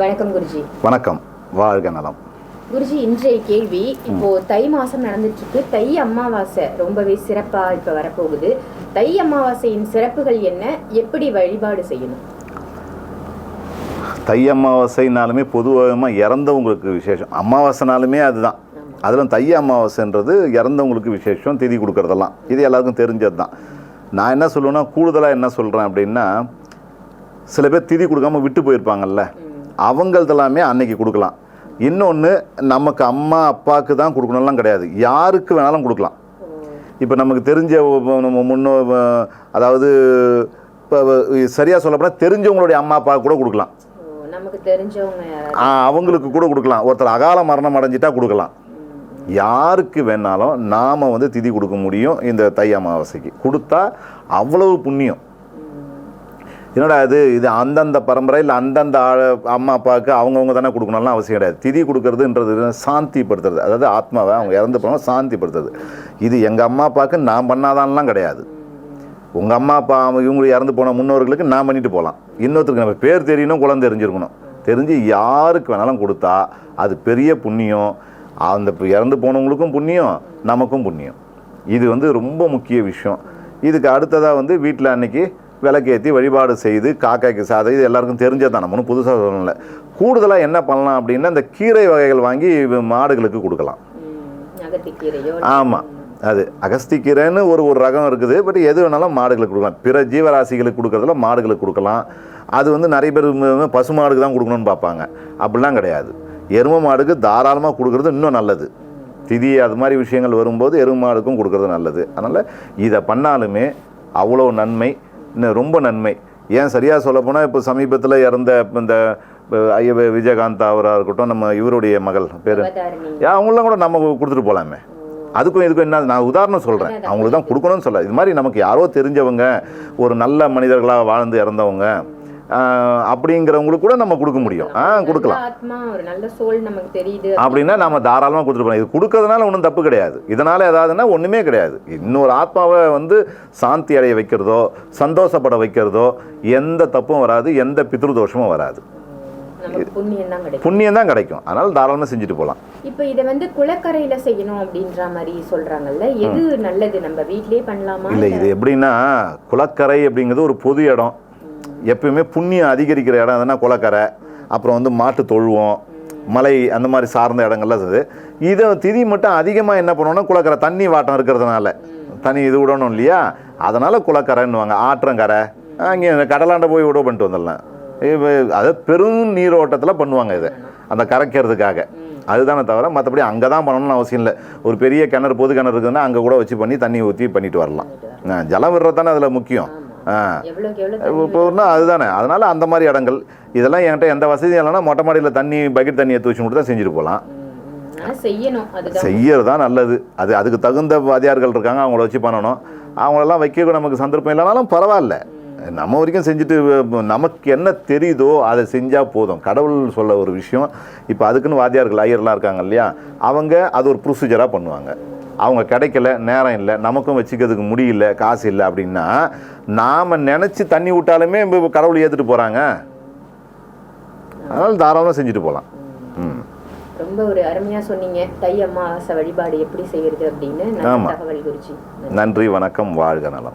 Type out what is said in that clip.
வணக்கம் குருஜி. வணக்கம். வாழ்க நலம். குருஜி இன்றைய கேள்வி இப்போ தை மாசம் நடந்துட்டு இருக்கு தை அமாவாசை ரொம்பவே சிறப்பா இப்ப வரப்போகுது. தை அமாவாசையின் சிறப்புகள் என்ன? எப்படி வழிபாடு செய்யணும்? தை அமாவாசைனாலுமே பொதுவாக இறந்தவங்களுக்கு விசேஷம். அமாவாசைனாலுமே அதுதான். அதில் தை அமாவாசைன்றது இறந்தவங்களுக்கு விசேஷம் திதி கொடுக்கறதெல்லாம். இது எல்லாருக்கும் தெரிஞ்சது தான் நான் என்ன சொல்லுவேன்னா கூடுதலாக என்ன சொல்கிறேன் அப்படின்னா சில பேர் திதி கொடுக்காம விட்டு போயிருப்பாங்கல்ல. அவங்களதெல்லாமே அன்னைக்கு கொடுக்கலாம். இன்னொன்று நமக்கு அம்மா அப்பாவுக்கு தான் கொடுக்கணும்லாம் கிடையாது. யாருக்கு வேணாலும் கொடுக்கலாம். இப்போ நமக்கு தெரிஞ்ச நம்ம முன்னோ அதாவது இப்போ சரியாக சொல்லப்போனால் தெரிஞ்சவங்களுடைய அம்மா அப்பா கூட கொடுக்கலாம். ஓ, நமக்கு தெரிஞ்சவங்க யாராவது. ஆ, அவங்களுக்கு கூட கொடுக்கலாம். ஒருத்தர் அகால மரணம் அடைஞ்சிட்டா கொடுக்கலாம். யாருக்கு வேணாலும் நாம் வந்து திதி கொடுக்க முடியும் இந்த தை அமாவாசைக்கு. கொடுத்தா அவ்வளவு புண்ணியம். என்னடா இது? இது அந்தந்த பரம்பரை இல்லை அந்தந்த அம்மா அப்பாவுக்கு அவங்கவுங்க தானே கொடுக்கணும்லாம் அவசியம் கிடையாது. திதி கொடுக்கறதுன்றது சாந்திப்படுத்துறது. அதாவது ஆத்மாவை அவங்க இறந்து போனோம் சாந்திப்படுத்துறது. இது எங்கள் அம்மா அப்பாவுக்கு நான் பண்ணாதான்லாம் கிடையாது. உங்கள் அம்மா அப்பா அவங்க இவங்க இறந்து போன முன்னோர்களுக்கு நான் பண்ணிட்டு போகலாம். இன்னொருத்தருக்கு நம்ம பேர் தெரியணும் குழந்தை தெரிஞ்சிருக்கணும். தெரிஞ்சு யாருக்கு வேணாலும் கொடுத்தா அது பெரிய புண்ணியம். அந்த இறந்து போனவங்களுக்கும் புண்ணியம் நமக்கும் புண்ணியம். இது வந்து ரொம்ப முக்கிய விஷயம். இதுக்கு அடுத்ததாக வந்து வீட்டில் அன்னைக்கு விளக்கேற்றி வழிபாடு செய்து காக்காய்க்கு சாதம் இது எல்லாருக்கும் தெரிஞ்சது தான் நம்ம ஒன்றும் புதுசாக சொல்லல கூடுதலாக என்ன பண்ணலாம் அப்படின்னா இந்த கீரை வகைகள் வாங்கி மாடுகளுக்கு கொடுக்கலாம். ஆமாம் அது அகஸ்திக்கீரைன்னு ஒரு ஒரு ரகம் இருக்குது பட் எது வேணாலும் மாடுகளுக்கு கொடுக்கலாம். பிற ஜீவராசிகளுக்கு கொடுக்கறதுல மாடுகளுக்கு கொடுக்கலாம். அது வந்து நிறைய பேர் பசு மாடுக்கு தான் கொடுக்கணும்னு பார்ப்பாங்க. அப்படிலாம் கிடையாது. எரும மாடுக்கு தாராளமாக கொடுக்கறது இன்னும் நல்லது. திதி அது மாதிரி விஷயங்கள் வரும்போது எரும மாடுக்கும் கொடுக்கறது நல்லது. அதனால் இதை பண்ணாலுமே அவ்வளோ நன்மை. ரொம்ப நன்மை. ஏன் சரியாக சொல்லப்போனால் இப்போ சமீபத்தில் இறந்த இப்ப இந்த ஐய விஜயகாந்த் அவராக இருக்கட்டும் நம்ம இவருடைய மகள் பேர் அவங்களாம் கூட நம்ம கொடுத்துட்டு போகலாமே அதுக்கும் இதுக்கும் என்ன நான் உதாரணம் சொல்கிறேன் அவங்களுக்கு தான் கொடுக்கணும்னு சொல்ல இது மாதிரி நமக்கு யாரோ தெரிஞ்சவங்க ஒரு நல்ல மனிதர்களாக வாழ்ந்து இறந்தவங்க அப்படிங்கிறவங்களுக்கு கூட நம்ம கொடுக்க முடியும். ஆ கொடுக்கலாம். அப்படின்னா நம்ம தாராளமாக கொடுத்துட்டு போகலாம் இது கொடுக்கறதுனால ஒன்றும் தப்பு கிடையாது. இதனால் ஏதாவதுன்னா ஒன்றுமே கிடையாது. இன்னொரு ஆத்மாவை வந்து சாந்தி அடைய வைக்கிறதோ சந்தோஷப்பட வைக்கிறதோ எந்த தப்பும் வராது எந்த பித்ருதோஷமும் வராது. புண்ணியம் தான் கிடைக்கும். அதனால் தாராளமாக செஞ்சுட்டு போகலாம் இப்போ இதை வந்து குளக்கரையில செய்யணும் அப்படின்ற மாதிரி சொல்றாங்கல்ல. எது நல்லது? நம்ம வீட்லயே பண்ணலாமா? இல்லை இது எப்படின்னா குளக்கரை அப்படிங்கிறது ஒரு பொது இடம். எப்பயுமே புண்ணியம் அதிகரிக்கிற இடம் எதுனா குளக்கரை அப்புறம் வந்து மாட்டு தொழுவோம் மலை அந்த மாதிரி சார்ந்த இடங்கள்லாம் இது இதை திதி மட்டும் அதிகமாக என்ன பண்ணுவோம்னா குளக்கரை தண்ணி வாட்டம் இருக்கிறதுனால. தண்ணி இது விடணும் இல்லையா? அதனால் குளக்கரைன்னுவாங்க ஆற்றங்கரை அங்கே கடலாண்ட போய் விட பண்ணிட்டு வந்துடலாம். இது அது பெரும் நீரோட்டத்தில் பண்ணுவாங்க இதை. அந்த கரைக்கிறதுக்காக. அதுதானே தவிர மற்றபடி அங்கே தான் பண்ணணும்னு அவசியம் இல்லை. ஒரு பெரிய கிணறு பொது கிணறு இருக்குதுன்னா அங்கே கூட வச்சு பண்ணி தண்ணி ஊற்றி பண்ணிட்டு வரலாம். ஜலம் விடுறது தானே அதில் முக்கியம். இப்போன்னா அதுதானே. அதனால் அந்த மாதிரி இடங்கள் இதெல்லாம் என்கிட்ட எந்த வசதியும் இல்லைன்னா மொட்டை மாடியில் தண்ணி பக்கெட் தண்ணியை தூச்சி மட்டும் தான் செஞ்சுட்டு போகலாம். செய்யறது தான் நல்லது. அது அதுக்கு தகுந்த வாதியார்கள் இருக்காங்க அவங்கள வச்சு பண்ணணும். அவங்களெல்லாம் வைக்க நமக்கு சந்தர்ப்பம் இல்லைனாலும் பரவாயில்ல. நம்ம வரைக்கும் செஞ்சுட்டு நமக்கு என்ன தெரியுதோ அதை செஞ்சால் போதும். கடவுள் சொல்ல ஒரு விஷயம் இப்போ அதுக்குன்னு வாத்தியார்கள் ஐயர்லாம் இருக்காங்க இல்லையா? அவங்க அது ஒரு ப்ரொசீஜராக பண்ணுவாங்க. அவங்க கிடைக்கல நேரம் இல்லை நமக்கும் வச்சுக்கிறதுக்கு முடியல காசு இல்லை அப்படின்னா நாம் நினச்சி தண்ணி விட்டாலுமே கடவுள் ஏற்றுட்டு போகிறாங்க அதனால் தாராளமாக செஞ்சுட்டு போகலாம் ரொம்ப ஒரு அருமையா சொன்னீங்க. தை அமாவாசை வழிபாடு எப்படி செய்யறது அப்படின்னு. நல்ல ஆமா. தகவல் குறிச்சி. நன்றி வணக்கம் வாழ்க நலம்.